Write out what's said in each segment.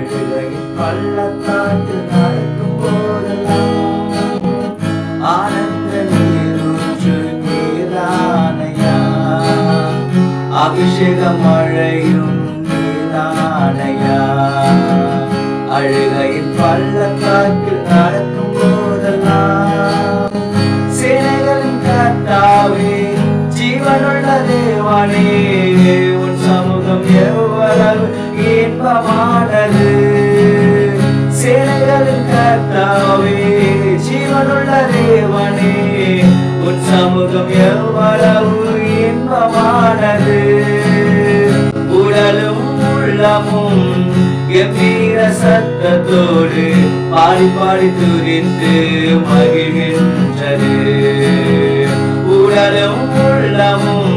அழுகையின் பள்ளத்தாக்கு நடக்கும் போதெல்லாம் ஆனந்த நீரூற்று நீரானையா அபிஷேக மழையும் நீரானையா அழுகையின் பள்ளத்தாக்கு நடக்கும் போதெல்லாம் சேனைகளின் கர்த்தாவே ஜீவனுள்ள தேவானே உன் சமூகம் எவ்வளவு இன்பமானது? ராஜாவே ஜீவனுள்ள தேவனே உன் சமூகம் எவ்வளவு இன்பமானது. உடலும் உள்ளமும் கம்பீர சத்தத்தோடு பாடி பாடி துரிந்து மகிழ்கின்றது. உடலும் உள்ளமும்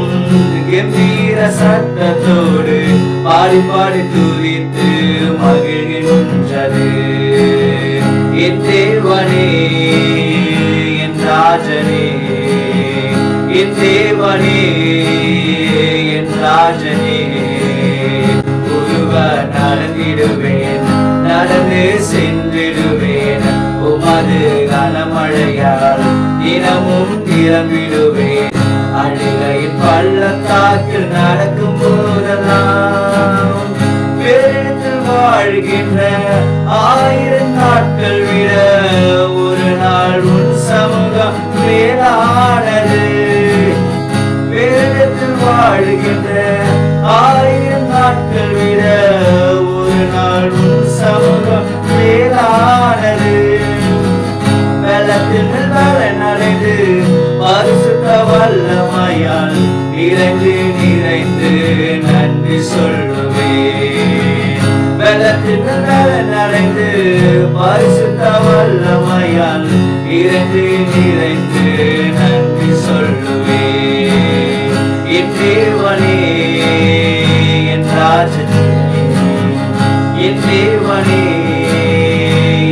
கம்பீர சத்தத்தோடு பாடி பாடி துரித்து மகிழ்கின்றது. என் தேவனே என் ராஜனே. என் தேவனே என் ராஜனே. ஒருவர் நடந்திடுவேன் நடந்து சென்றிடுவேன். உமது கனமழையால் தினமும் திறம்பிடுவேன் அழுகையின் பள்ளத்தாக்கில் நடக்கும் வாழ்கின்ற ஆயிரம் நாட்கள் விட ஒரு நாள் உன் சமூகம் மேலானது. வேதத்தில் வாழ்கின்ற ஆயிரம் நாட்கள் விட ஒரு நாள் உன் சமூகம் மேலானது. வெள்ளத்தில் பலன் அடைந்து பரிசுத்த வல்லமையால் நிறைந்து நிறைந்து நன்றி சொல்லுவேன். வெள்ளத்தில் பலன் பரிசுத்த வல்லமையால் இறந்து நிறைந்து நன்றி சொல்லுவே என் தேவனே என் ராஜனே. என் தேவனே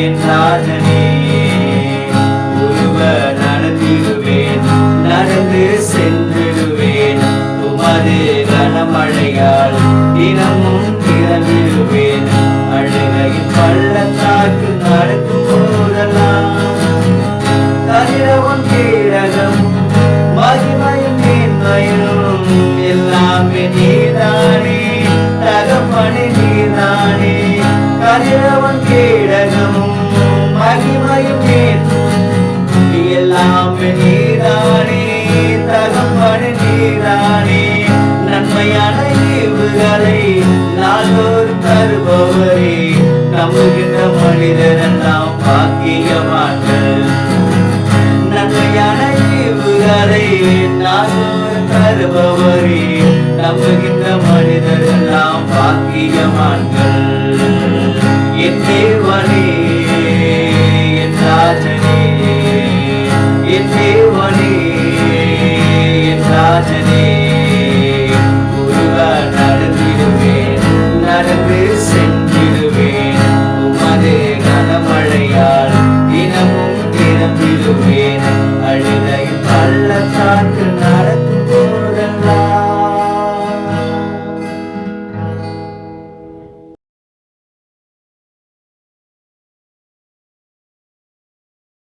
என் ராஜனே. கதிரவன் கேடகமும் மகிமையும் மேன் எல்லாமே நீதானே தகப்பனே நீதானே. நன்மையான ஈவுகளை நாள்தோறும் தருபவரே. நம்புகின்ற மனிதரெல்லாம் பாக்கியவான்கள். நன்மையான ஈவுகளை நாள்தோறும் தருபவரே. நம்புகின்ற மனிதரெல்லாம் பாக்கியவான்கள். என் தேவனே என் ராஜனே என் தேவனே என் ராஜனே ஒருவ நடந்திடுவேன் நடந்து சென்றிடுவேன் உமது கனமழையால் தினமும் தினம்பிடுவேன் அழுகையில் பள்ளத்தாக்கு நட